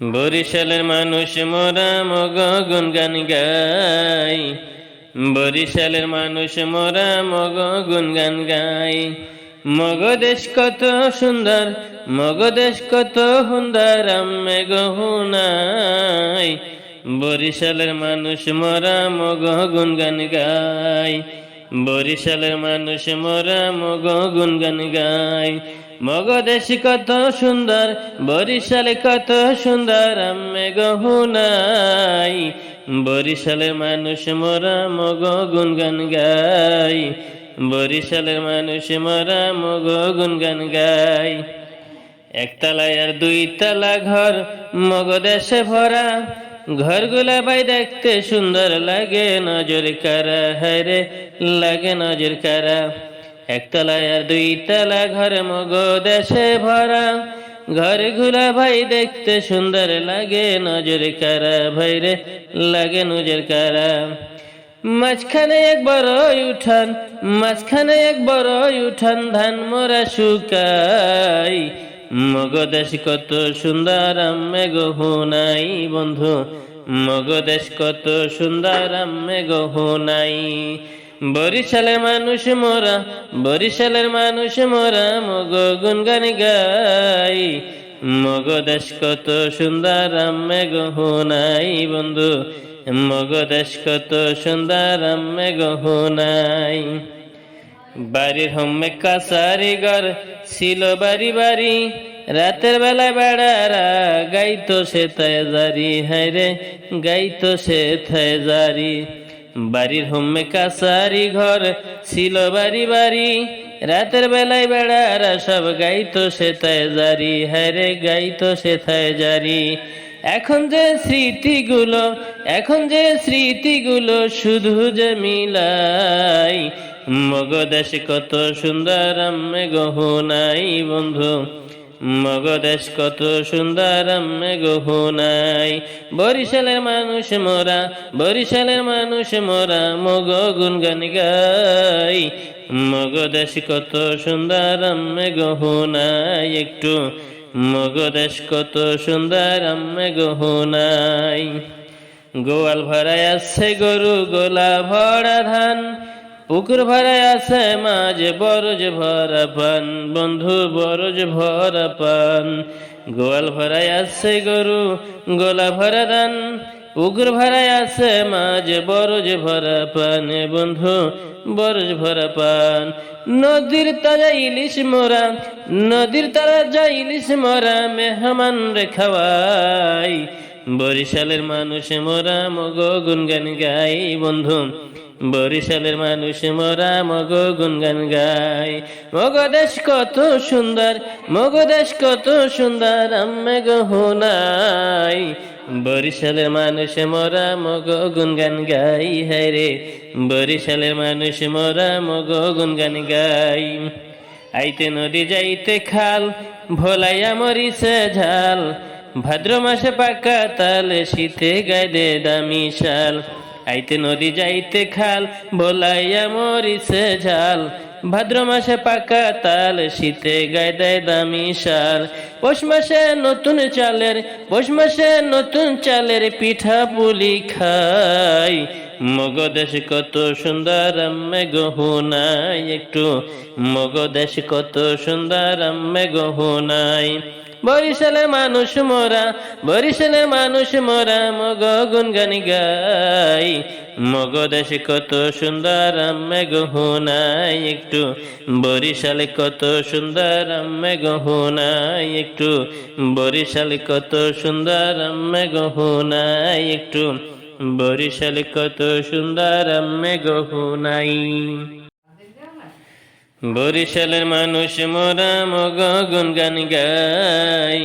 বরিশালের মানুষ মোরা মগ গুনগান গাই। বরিশালের মানুষ মোরা মগ গুনগান গাই। মগ দেশ কত সুন্দর, মগ দেশ কত সুন্দর আমি গহুনাই বরিশালের মানুষ মোরা মগ গুনগান গাই। বরিশালের মানুষ মোরা মগ গুনগান গাই। মগ দেশ কত সুন্দর, বরিশালে কত সুন্দর আমি গহুনাই বরিশালের মানুষ মোরা মগ গুনগান গাই। বরিশালের মানুষ মোরা মগ গুনগান গাই। একতলায় আর দুই তলা ঘর, মগ দেশে ভরা। ঘরগুলা বাই দেখতে সুন্দর লাগে, নজর কারা হায়রে লাগে নজর কারা। একতলায় আর দুই তলা ঘর মগ দেশে ভরা। ঘরগুলা ভাই দেখতে সুন্দর লাগে, নজর কারা ভাইরে লাগে নজর কারা। মাঝখানে এক বড় উঠান, মাঝখানে এক বড় উঠান, ধান মোরা শুকাই। মগদেশ কত সুন্দর আম্মে গহুনাই বন্ধু। মগদেশ কত সুন্দর আম্মে গহুনাই বরিশালের মানুষ মোরা, বরিশালের মানুষ মোরা মগ গুনগান গাই। মগদেশ কত সুন্দর আম্মে গহুনাই বন্ধু। মগদেশ কত সুন্দর আম্মে গহুনাই বাড়ির হোমে কাসারি ঘর ছিল বাড়ি বাড়ি। রাতের বেলা বেড়ারা, গাইতো সে থায় জারি রে, গাইতো সে থায় জারি। বাড়ির হোমে কাসারি ঘর ছিল বাড়ি বাড়ি। রাতের বেলায় বেড়ারা সব গাইতো সে থায় জারি, হায় রে, গাইতো সে থায় জারি। এখন যে স্মৃতিগুলো, এখন যে স্মৃতিগুলো শুধু যে মিলাই মগদেশ কত সুন্দর আম্মে গহনাই বন্ধু। মগদেশ কত সুন্দর আম্মে গহনাই বরিশালের মানুষ মোরা, বরিশালের মানুষ মোরা, মগ গুনগান গাই। মগদেশ কত সুন্দর আম্মে গহনাই একটু। মগদেশ কত সুন্দর আম্মে গহনাই গোয়াল ভরায় আছে গরু, গোলা ভরা ধান। পুকুর ভরায় আছে, মাঝ বরজ ভরা পান, বন্ধু বরজ ভরা পান। গোয়াল ভরায় আছে গরু, গোলা ভরা ধান, পুকুর ভরায় আছে, মাঝ বরজ ভরা পান বন্ধু বরজ ভরা পান। নদীর তাজা ইলিশ মোরা, নদীর তাজা ইলিশ মোরা, মেহমান রে খাওয়াই। বরিশালের মানুষ মোরা, মগ গুনগান গাই, বন্ধু বরিশালের মানুষ মোরা মগ গুনগান গাই মগ দেশ কত সুন্দর, মগ দেশ কত সুন্দর, আম্মে গহনাই বরিশালের মানুষ মোরা মগ গুনগান গাই হায় রে। বরিশালের মানুষ মোরা মগ গুনগান গাই আইতে নদী যাইতে খাল, ভোলাইয়া মরিছে ঝাল। ভাদ্র মাসে পাকা তাল, শীতে গায়ে দে দামি শাল। আইতে নদী যাইতে খাল ভোলাইয়া মরিছে ঝাল। ভাদ্র মাসে পাকা তাল, শীতে গায়ে দেয় দামি শাল। পৌষ মাসে নতুন চালের, পৌষ মাসে নতুন চালের পিঠা পুলি খাই। মগদেশ কত সুন্দর আম্মে গহুনাই একটু মগদেশ কত সুন্দর আম্মে গহুনাই বরিশালের মানুষ মোরা, বরিশালের মানুষ মোরা, মগ গুনগানি গাই। মগদেশ কত সুন্দর আম্মে গহুনাই একটু। বরিশালে কত সুন্দর আম্মে গহুনাই একটু। বরিশালে কত সুন্দর আম্মে গহুনাই একটু। বরিশালে কত সুন্দর আম্মে গহুনাই বরিশালের মানুষ মোরা মগ গুনগান গাই।